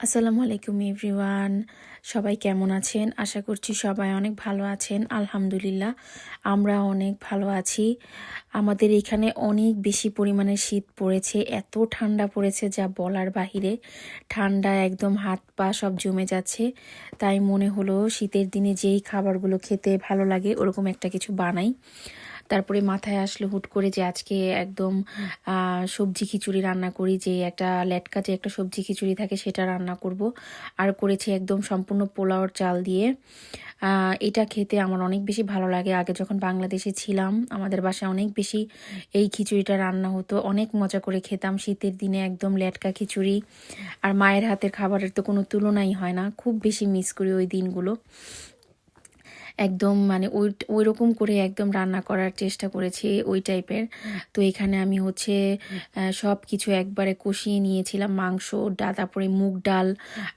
আসসালামু আলাইকুম, এভরিওয়ান। সবাই কেমন আছেন? আশা করছি সবাই অনেক ভালো আছেন। আলহামদুলিল্লাহ আমরা অনেক ভালো আছি। আমাদের এখানে অনেক বেশি পরিমাণে শীত পড়েছে, এত ঠান্ডা পড়েছে যা বলার বাহিরে। ঠান্ডা একদম হাত পা সব জমে যাচ্ছে। তাই মনে হলো শীতের দিনে যেই খাবারগুলো খেতে ভালো লাগে, ওরকম একটা কিছু বানাই। তারপরে মাথায় আসলো হুট করে যে আজকে একদম সবজি খিচুড়ি রান্না করি, যে একটা লেটকা যে একটা সবজি খিচুড়ি থাকে সেটা রান্না করব। আর করেছি একদম সম্পূর্ণ পোলাওর চাল দিয়ে। এটা খেতে আমার অনেক বেশি ভালো লাগে। আগে যখন বাংলাদেশে ছিলাম, আমাদের বাসায় অনেক বেশি এই খিচুড়িটা রান্না হতো। অনেক মজা করে খেতাম শীতের দিনে একদম লেটকা খিচুড়ি। আর মায়ের হাতের খাবারের তো কোনো তুলনাই হয় না। খুব বেশি মিস করি ওই দিনগুলো। একদম মানে ওই ওই রকম করে একদম রান্না করার চেষ্টা করেছি ওই টাইপের। তো এখানে আমি হচ্ছে সব কিছু একবারে কষিয়ে নিয়েছিলাম। মাংস, ডাল, তারপরে মুগ ডাল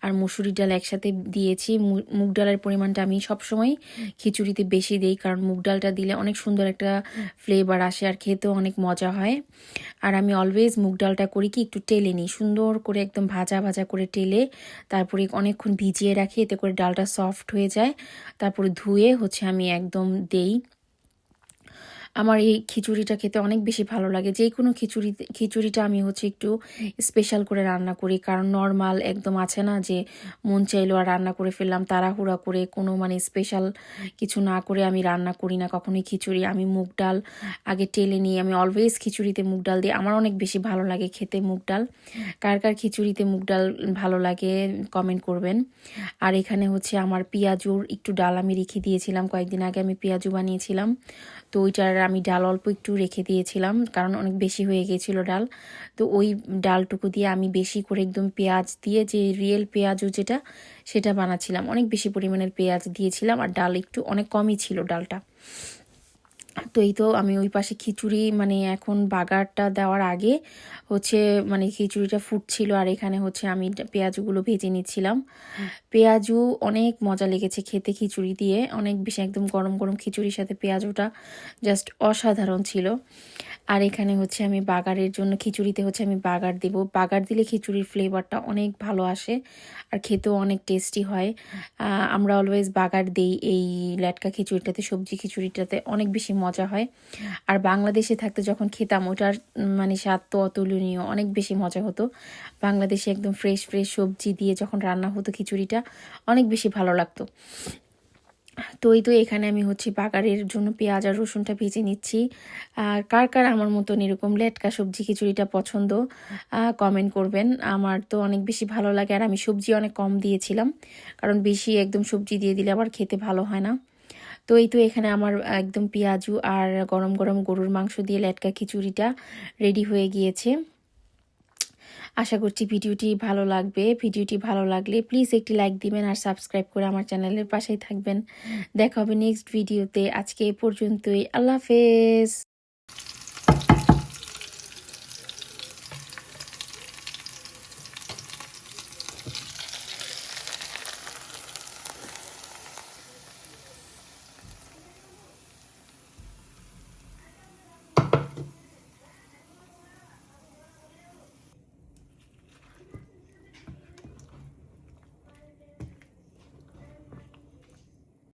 আর মুসুরি ডাল একসাথে দিয়েছি। মুগ ডালের পরিমাণটা আমি সবসময় খিচুড়িতে বেশি দিই, কারণ মুগ ডালটা দিলে অনেক সুন্দর একটা ফ্লেভার আসে আর খেতেও অনেক মজা হয়। আর আমি অলওয়েজ মুগ ডালটা করি কি একটু টেলে নিই, সুন্দর করে একদম ভাজা ভাজা করে টেলে, তারপরে অনেকক্ষণ ভিজিয়ে রাখি, এতে করে ডালটা সফট হয়ে যায়। তারপরে ধুয়ে হচ্ছে আমি একদম দেই। আমার এই খিচুড়িটা খেতে অনেক বেশি ভালো লাগে। যে কোনো খিচুড়ি, খিচুড়িটা আমি হচ্ছে একটু স্পেশাল করে রান্না করি। কারণ নর্মাল একদম আছে না যে, মন চাইলো আর রান্না করে ফেললাম, তাড়াহুড়া করে কোনো মানে স্পেশাল কিছু না করে আমি রান্না করি না কখনোই খিচুড়ি। আমি মুগ ডাল আগে টেলে নিই, আমি অলওয়েজ খিচুড়িতে মুগ ডাল দিই। আমার অনেক বেশি ভালো লাগে খেতে মুগ ডাল। কার কার খিচুড়িতে মুগ ডাল ভালো লাগে কমেন্ট করবেন। আর এখানে হচ্ছে আমার পেঁয়াজুর একটু ডাল আমি রেখে দিয়েছিলাম। কয়েকদিন আগে আমি পেঁয়াজু বানিয়েছিলাম। তো ওইটার আমি ডাল অল্প একটু রেখে দিয়েছিলাম, কারণ অনেক বেশি হয়ে গিয়েছিল ডাল। তো ওই ডালটুকু দিয়ে আমি বেশি করে একদম পেঁয়াজ দিয়ে যে রিয়েল পেঁয়াজও যেটা, সেটা বানাচ্ছিলাম অনেক বেশি পরিমাণের পেঁয়াজ দিয়েছিলাম, আর ডাল একটু অনেক কমই ছিল ডালটা। তো এই তো আমি ওই পাশে খিচুড়ি মানে এখন বাগারটা দেওয়ার আগে হচ্ছে মানে খিচুড়িটা ফুটছিল আর এখানে হচ্ছে আমি পেঁয়াজগুলো ভেজে নিচ্ছিলাম। পেঁয়াজু অনেক মজা লেগেছে খেতে খিচুড়ি দিয়ে। অনেক বেশি একদম গরম গরম খিচুড়ির সাথে পেঁয়াজুটা জাস্ট অসাধারণ ছিল। আর এখানে হচ্ছে আমি বাগারের জন্য খিচুড়িতে হচ্ছে আমি বাগার দেব। বাগার দিলে খিচুড়ির ফ্লেভারটা অনেক ভালো আসে আর খেতেও অনেক টেস্টি হয়। আমরা অলওয়েজ বাগার দেই এই ল্যাটকা খিচুড়িটাতে, সবজি খিচুড়িটাতে অনেক বেশি মজা হয়। আর বাংলাদেশে থাকতে যখন খেতাম, ওটার মানে স্বাদ তো অতুলনীয়, অনেক বেশি মজা হতো। বাংলাদেশে একদম ফ্রেশ ফ্রেশ সবজি দিয়ে যখন রান্না হতো খিচুড়িটা, অনেক বেশি ভালো লাগতো। তো এই তো এখানে আমি হচ্ছে বাগারের জন্য পেঁয়াজ আর রসুনটা ভেজে নিচ্ছি। আর কার কার আমার মতন এরকম লেটকা সবজি খিচুড়িটা পছন্দ কমেন্ট করবেন। আমার তো অনেক বেশি ভালো লাগে আর আমি সবজি অনেক কম দিয়েছিলাম, কারণ বেশি একদম সবজি দিয়ে দিলে আবার খেতে ভালো হয় না। তো এই তো এখানে আমার একদম পেঁয়াজু আর গরম গরম গরুর মাংস দিয়ে লেটকা খিচুড়িটা রেডি হয়ে গিয়েছে। আশা করছি ভিডিওটি ভালো লাগবে। ভিডিওটি ভালো লাগলে প্লিজ একটি লাইক দিবেন আর সাবস্ক্রাইব করে আমার চ্যানেলের পাশেই থাকবেন। দেখা হবে নেক্সট ভিডিওতে আজকে এ পর্যন্তই। আল্লাহ হাফেজ।